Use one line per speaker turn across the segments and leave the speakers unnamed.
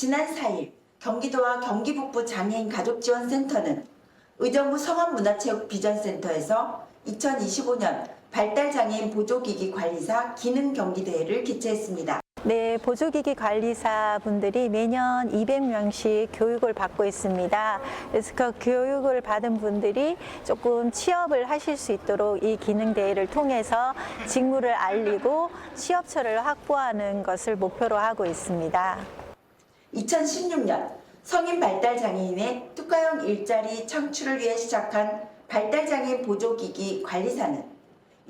지난 4일 경기도와 경기북부 장애인 가족지원센터는 의정부 성원문화체육 비전센터에서 2025년 발달장애인 보조기기 관리사 기능 경기대회를 개최했습니다.
네, 보조기기 관리사 분들이 매년 200명씩 교육을 받고 있습니다. 그래서 그 교육을 받은 분들이 조금 취업을 하실 수 있도록 이 기능 대회를 통해서 직무를 알리고 취업처를 확보하는 것을 목표로 하고 있습니다.
2016년 성인 발달장애인의 특화형 일자리 창출을 위해 시작한 발달장애인 보조기기 관리사는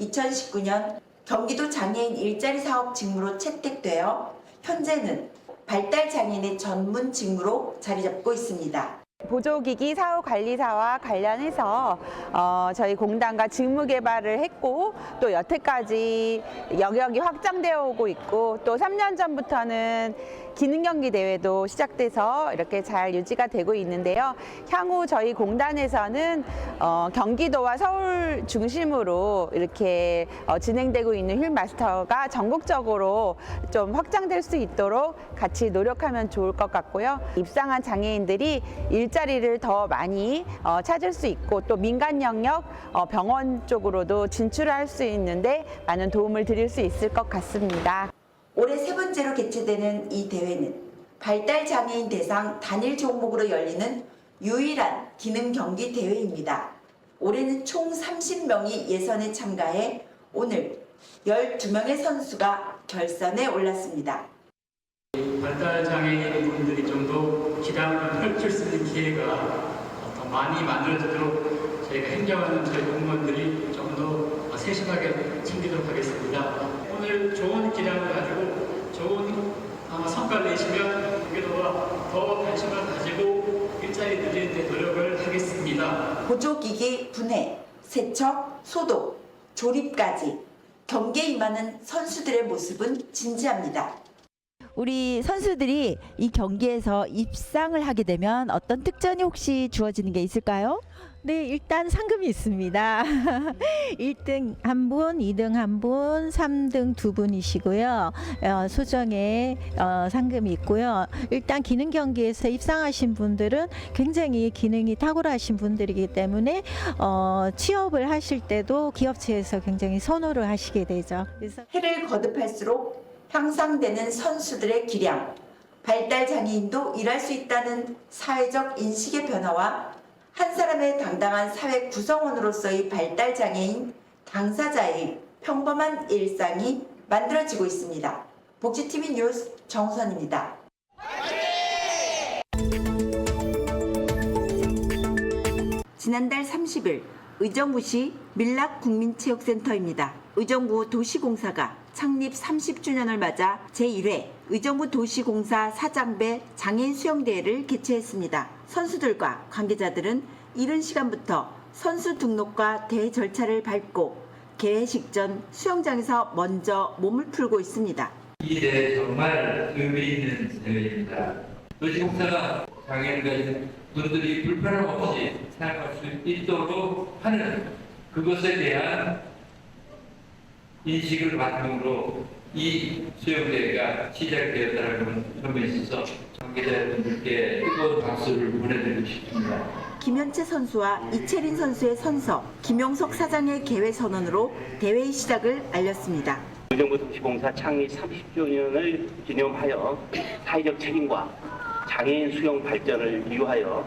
2019년 경기도 장애인 일자리 사업 직무로 채택되어 현재는 발달장애인의 전문 직무로 자리 잡고 있습니다.
보조기기 사후 관리사와 관련해서 어, 저희 공단과 직무 개발을 했고 또 여태까지 영역이 확장되어 오고 있고 또 3년 전부터는 기능 경기 대회도 시작돼서 이렇게 잘 유지가 되고 있는데요. 향후 저희 공단에서는 어, 경기도와 서울 중심으로 이렇게 어, 진행되고 있는 휠 마스터가 전국적으로 좀 확장될 수 있도록 같이 노력하면 좋을 것 같고요. 입상한 장애인들이 일자리를 더 많이 어, 찾을 수 있고 또 민간 영역 어, 병원 쪽으로도 진출할 수 있는데 많은 도움을 드릴 수 있을 것 같습니다.
올해 세 번째로 개최되는 이 대회는 발달장애인 대상 단일 종목으로 열리는 유일한 기능 경기 대회입니다. 올해는 총 30명이 예선에 참가해 오늘 12명의 선수가 결선에 올랐습니다.
발달 장애인 분들이 좀 더 기량을 펼칠 수 있는 기회가 더 많이 만들어지도록 저희가 행정하는 저희 공무원들이 세심하게 챙기도록 하겠습니다. 오늘 좋은 기량을 가지고 좋은 어, 성과를 내시면 경기도가 더 관심을 가지고 일자리 늘리는 데 노력을 하겠습니다.
보조기기 분해, 세척, 소독, 조립까지 경기에 임하는 선수들의 모습은 진지합니다.
우리 선수들이 이 경기에서 입상을 하게 되면 어떤 특전이 혹시 주어지는 게 있을까요?
네, 일단 상금이 있습니다. 1등 한 분, 2등 한 분, 3등 두 분이시고요. 어, 소정의 어, 상금이 있고요. 일단 기능 경기에서 입상하신 분들은 굉장히 기능이 탁월하신 분들이기 때문에 어, 취업을 하실 때도 기업체에서 굉장히 선호를 하시게 되죠. 그래서
해를 거듭할수록 향상되는 선수들의 기량, 발달 장애인도 일할 수 있다는 사회적 인식의 변화와 한 사람의 당당한 사회 구성원으로서의 발달 장애인 당사자의 평범한 일상이 만들어지고 있습니다. 복지TV 뉴스 정선입니다. 지난달 30일 의정부시 밀락국민체육센터입니다. 의정부 도시공사가 창립 30주년을 맞아 제1회 의정부 도시공사 사장배 장애인 수영대회를 개최했습니다. 선수들과 관계자들은 이른 시간부터 선수 등록과 대회 절차를 밟고 개회식 전 수영장에서 먼저 몸을 풀고 있습니다.
이 대회 정말 의미 있는 대회입니다. 도시공사가 가진 분들이 불편함 없이 생각할 수 있도록 하는 그것에 대한 인식을 바탕으로 이 수영대회가 시작되었다는 점에 있어서 관계자분들께 뜨거운 박수를 보내드리고 싶습니다.
김현채 선수와 이채린 선수의 선서, 김용석 사장의 개회 선언으로 대회의 시작을 알렸습니다.
의정부 도시공사 창립 30주년을 기념하여 사회적 책임과 장애인 수영 발전을 위하여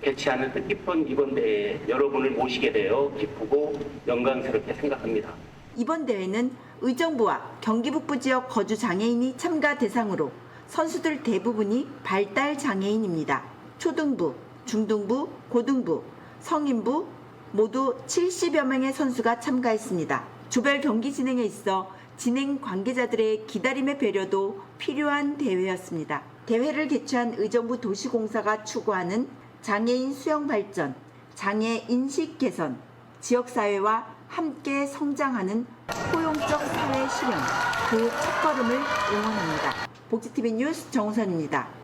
개최하는 뜻깊은 이번 대회에 여러분을 모시게 되어 기쁘고 영광스럽게 생각합니다.
이번 대회는 의정부와 경기북부 지역 거주 장애인이 참가 대상으로 선수들 대부분이 발달 장애인입니다. 초등부, 중등부, 고등부, 성인부 모두 70여 명의 선수가 참가했습니다. 조별 경기 진행에 있어 진행 관계자들의 기다림의 배려도 필요한 대회였습니다. 대회를 개최한 의정부 도시공사가 추구하는 장애인 수영 발전, 장애 인식 개선, 지역사회와 함께 성장하는 포용적 사회 실현, 그 첫걸음을 응원합니다. 복지TV 뉴스 정우선입니다.